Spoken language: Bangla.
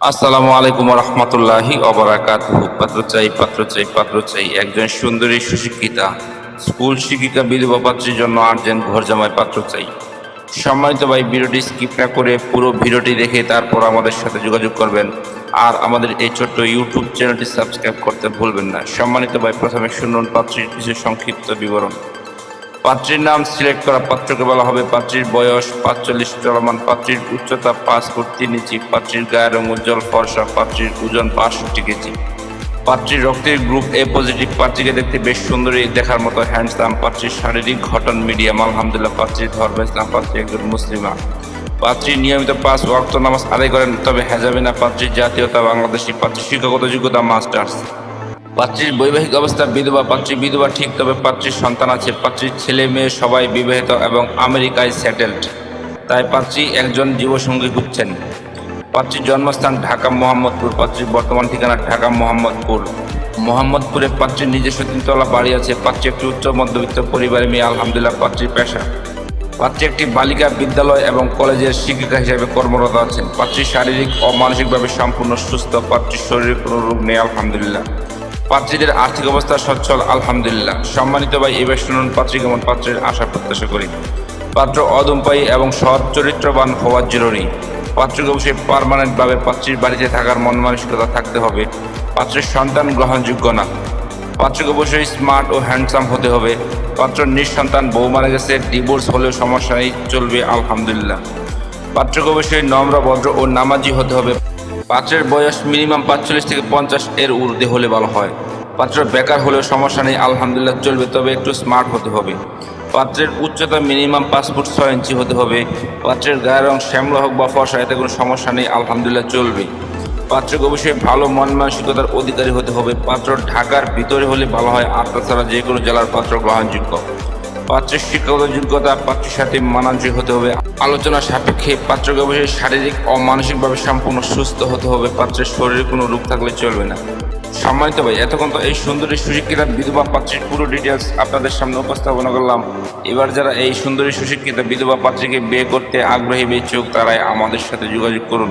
আসসালামু আলাইকুম রহমতুল্লাহি অবরাকাত পাত্র চাই পাত্র চাই পাত্র চাই একজন সুন্দরী সুশিক্ষিতা, স্কুল শিক্ষিকা, বিধবা পাত্রীর জন্য আর্জেন্ট ঘর জামাই পাত্র চাই সম্মানিত ভাই, ভিডিওটি স্কিপ না করে পুরো ভিডিওটি দেখে তারপর আমাদের সাথে যোগাযোগ করবেন। আর আমাদের এই ছোট্ট ইউটিউব চ্যানেলটি সাবস্ক্রাইব করতে ভুলবেন না। সম্মানিত ভাই, প্রথমে শুনুন পাত্রীর কিছু সংক্ষিপ্ত বিবরণ। পাত্রীর নাম সিলেক্ট করা পাত্রকে বলা হবে। পাত্রীর বয়স পাঁচচল্লিশ, চলমান পাত্রীর উচ্চতা পাঁচ ফুট তিন ইঞ্চি, পাত্রীর গায়ের রং উজ্জ্বল, ফর্সা, পাত্রীর ওজন বাষট্টি কেজি। পাত্রীর রক্তের গ্রুপ এ পজিটিভ, পাত্রীকে দেখতে বেশ সুন্দরী, দেখার মতো হ্যান্ডসাম। পাত্রীর শারীরিক ঘটন মিডিয়াম, আলহামদুলিল্লাহ, পাত্রীর ধর্ম ইসলাম, পাত্রী একজন মুসলিমা। পাত্রী নিয়মিত পাঁচ ওয়াক্ত নামাজ আদায় করেন, তবে হেজাবে না, পাত্রীর জাতীয়তা বাংলাদেশি পাত্রী শিক্ষাগত যোগ্যতা মাস্টার্স। পাত্রীর বৈবাহিক অবস্থা, বিধবা, পাত্রী, বিধবা ঠিক, তবে পাত্রীর সন্তান আছে। পাত্রীর ছেলে মেয়ে সবাই বিবাহিত এবং আমেরিকায় সেটেলড। তাই পাত্রী একজন জীবসঙ্গী খুঁজছেন। পাত্রীর জন্মস্থান ঢাকা মোহাম্মদপুর, পাত্রীর বর্তমান ঠিকানা ঢাকা মোহাম্মদপুর। মোহাম্মদপুরে পাত্রীর নিজস্ব তিনতলা বাড়ি আছে। পাত্রী একটি উচ্চ মধ্যবিত্ত পরিবারের মেয়ে, আলহামদুলিল্লাহ পাত্রীর পেশা। পাত্রী একটি বালিকা বিদ্যালয় এবং কলেজের শিক্ষিকা হিসেবে কর্মরত আছেন। পাত্রী শারীরিক ও মানসিকভাবে সম্পূর্ণ সুস্থ। পাত্রীর শরীরে কোনো রোগ নেই, আলহামদুলিল্লাহ। পাত্রীদের আর্থিক অবস্থা সচ্ছল, আলহামদুলিল্লাহ। সম্মানিত ভাই এবার শুনুন পাত্রী কেমন পাত্রের আশা প্রত্যাশা করি। পাত্র অদম্পায়ী এবং সৎ চরিত্রবান হওয়া জরুরি। পাত্রকে অবশ্যই পারমানেন্টভাবে পাত্রীর বাড়িতে থাকার মন মানসিকতা থাকতে হবে। পাত্রের সন্তান গ্রহণযোগ্য না। পাত্রকে অবশ্যই স্মার্ট ও হ্যান্ডসাম হতে হবে। পাত্র নিঃসন্তান, বউ মারা গেছে ডিভোর্স হলেও সমস্যা চলবে, আলহামদুলিল্লাহ। পাত্রকে অবশ্যই নম্র, ভদ্র ও নামাজি হতে হবে। পাত্রের বয়স মিনিমাম পাঁচচল্লিশ থেকে পঞ্চাশ এর ঊর্ধ্বে হলে ভালো হয়। পাত্র বেকার হলেও সমস্যা নেই, আলহামদুলিল্লাহ চলবে, তবে একটু স্মার্ট হতে হবে। পাত্রের উচ্চতা মিনিমাম পাঁচ ফুট ছয় ইঞ্চি হতে হবে। পাত্রের গায়ের রং শ্যামলা হোক বা ফসা এতে কোনো সমস্যা নেই, আলহামদুলিল্লাহ চলবে। পাত্রকে অবশ্যই ভালো মন মানসিকতার অধিকারী হতে হবে। পাত্র ঢাকার ভিতরে হলে ভালো হয়, আর তাছাড়া যে কোনো জেলার পাত্র গ্রহণযোগ্য। পাত্রের শিক্ষাগত যোগ্যতা পাত্রের সাথে মানানসই হতে হবে। আলোচনা সাপেক্ষে পাত্রকে অবশ্যই শারীরিক ও মানসিকভাবে সম্পূর্ণ সুস্থ হতে হবে। পাত্রের শরীরে কোনো রোগ থাকলে চলবে না। সম্মানিত ভাই, এতক্ষণ তো এই সুন্দরী সুশিক্ষিতা বিধবা পাত্রীর পুরো ডিটেলস আপনাদের সামনে উপস্থাপনা করলাম। এবার যারা এই সুন্দরী সুশিক্ষিতা বিধবা পাত্রীকে বিয়ে করতে আগ্রহী, বেচুক, তারাই আমাদের সাথে যোগাযোগ করুন।